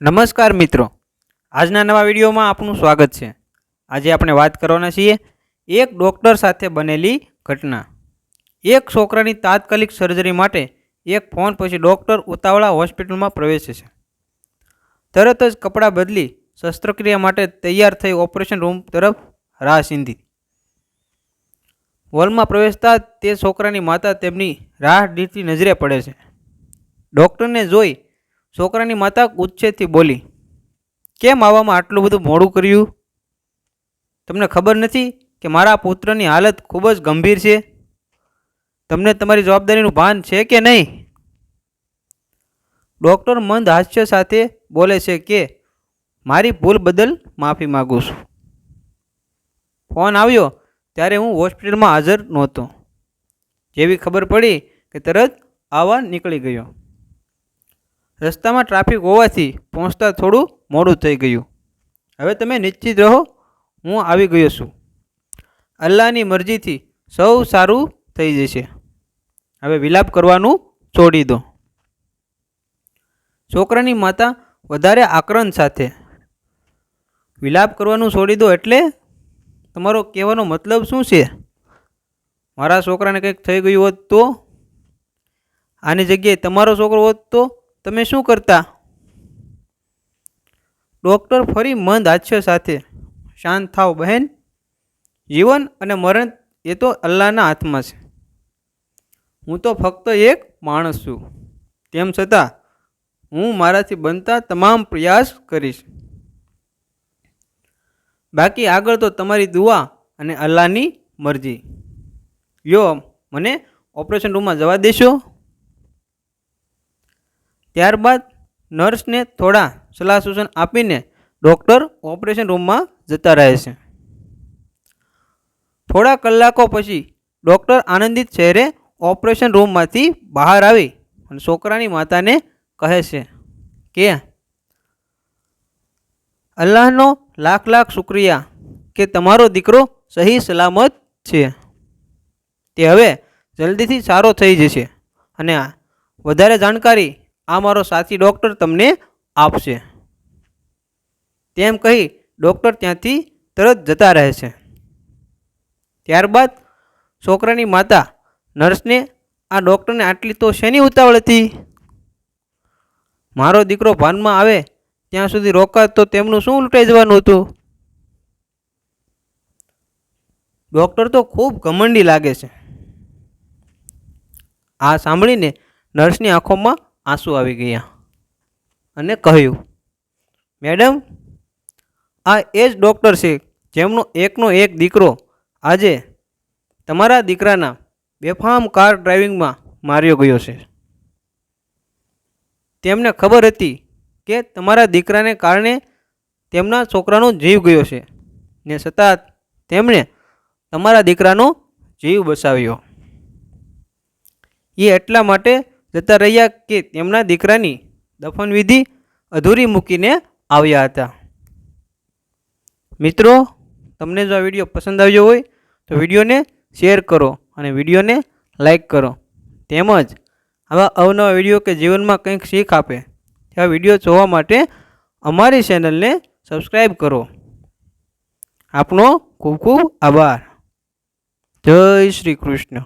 નમસ્કાર મિત્રો. આજના નવા વિડીયોમાં આપનું સ્વાગત છે. આજે આપણે વાત કરવાના છીએ એક ડૉક્ટર સાથે બનેલી ઘટના. એક છોકરાની તાત્કાલિક સર્જરી માટે એક ફોન પછી ડૉક્ટર ઉતાવળા હોસ્પિટલમાં પ્રવેશે છે. તરત જ કપડાં બદલી શસ્ત્રક્રિયા માટે તૈયાર થઈ ઓપરેશન રૂમ તરફ રાહ સીંધી. હોલમાં પ્રવેશતા તે છોકરાની માતા તેમની રાહ દીઠી નજરે પડે છે. ડૉક્ટરને જોઈ છોકરાની માતા ઉચ્છેથી બોલી, કેમ આવવામાં આટલું બધું મોડું કર્યું? તમને ખબર નથી કે મારા પુત્રની હાલત ખૂબ જ ગંભીર છે? તમને તમારી જવાબદારીનું ભાન છે કે નહીં? ડૉક્ટર મંદ હાસ્ય સાથે બોલે છે કે, મારી ભૂલ બદલ માફી માગું છું. ફોન આવ્યો ત્યારે હું હોસ્પિટલમાં હાજર નહોતો. જેવી ખબર પડી કે તરત આવવા નીકળી ગયો. રસ્તામાં ટ્રાફિક હોવાથી પહોંચતા થોડું મોડું થઈ ગયું. હવે તમે નિશ્ચિત રહો, હું આવી ગયો છું. અલ્લાહની મરજીથી સૌ સારું થઈ જશે. હવે વિલાપ કરવાનું છોડી દો. છોકરાની માતા વધારે આક્રંદ સાથે. વિલાપ કરવાનું છોડી દો એટલે તમારો કહેવાનો મતલબ શું છે? મારા છોકરાને કંઈક થઈ ગયું હોત તો? આની જગ્યાએ તમારો છોકરો હોત તો? તમે શું કરતા? ડૉક્ટર ફરી મંદ હાસ્ય સાથે, શાંત થાવ બહેન. જીવન અને મરણ એ તો અલ્લાહના હાથમાં છે. હું તો ફક્ત એક માણસ છું. તેમ છતાં, હું મારાથી બનતા તમામ પ્રયાસ કરીશ. બાકી આગળ તો તમારી દુઆ અને અલ્લાહની મરજી. યો મને ઓપરેશન રૂમમાં જવા દેશો. ત્યારબાદ નર્સને થોડા સલાહ સૂચન આપીને ડૉક્ટર ઓપરેશન રૂમમાં જતા રહે છે. થોડા કલાકો પછી ડૉક્ટર આનંદિત ચહેરે ઓપરેશન રૂમમાંથી બહાર આવી અને છોકરાની માતાને કહે છે કે, અલ્લાહનો લાખ લાખ શુક્રિયા કે તમારો દીકરો સહી સલામત છે. તે હવે જલ્દીથી સારો થઈ જશે અને વધારે જાણકારી આ મારો સાથી ડૉક્ટર તમને આપશે. તેમ કહી ડૉક્ટર ત્યાંથી તરત જતા રહે છે. ત્યારબાદ છોકરાની માતા નર્સને આ ડૉક્ટરને આટલી તો શેની ઉતાવળ હતી? મારો દીકરો ભાનમાં આવે ત્યાં સુધી રોકાત તો તેમનું શું લૂંટાઈ જવાનું હતું? ડૉક્ટર તો ખૂબ ઘમંડી લાગે છે. આ સાંભળીને નર્સની આંખોમાં આંસુ આવી ગયા. અને કહ્યું, મેડમ, આ એ જ ડૉક્ટર છે જેમનો એકનો એક દીકરો આજે તમારા દીકરાના બેફામ કાર ડ્રાઇવિંગમાં માર્યો ગયો છે. તેમને ખબર હતી કે તમારા દીકરાને કારણે તેમના છોકરાનો જીવ ગયો છે ને છતાં તેમણે તમારા દીકરાનો જીવ બચાવ્યો. એ એટલા માટે જતા રહ્યા કે તેમના દીકરાની દફનવિધિ અધૂરી મૂકીને આવ્યા હતા. મિત્રો, તમને જો આ વીડિયો પસંદ આવ્યો હોય, તો વિડીયોને શેર કરો અને વિડીયોને લાઈક કરો. તેમજ, આવા અવનવા વીડિયો કે જીવનમાં કંઈક શીખ આપે તેવા વીડિયો જોવા માટે અમારી ચેનલને સબસ્ક્રાઈબ કરો. આપનો ખૂબ ખૂબ આભાર. જય શ્રી કૃષ્ણ.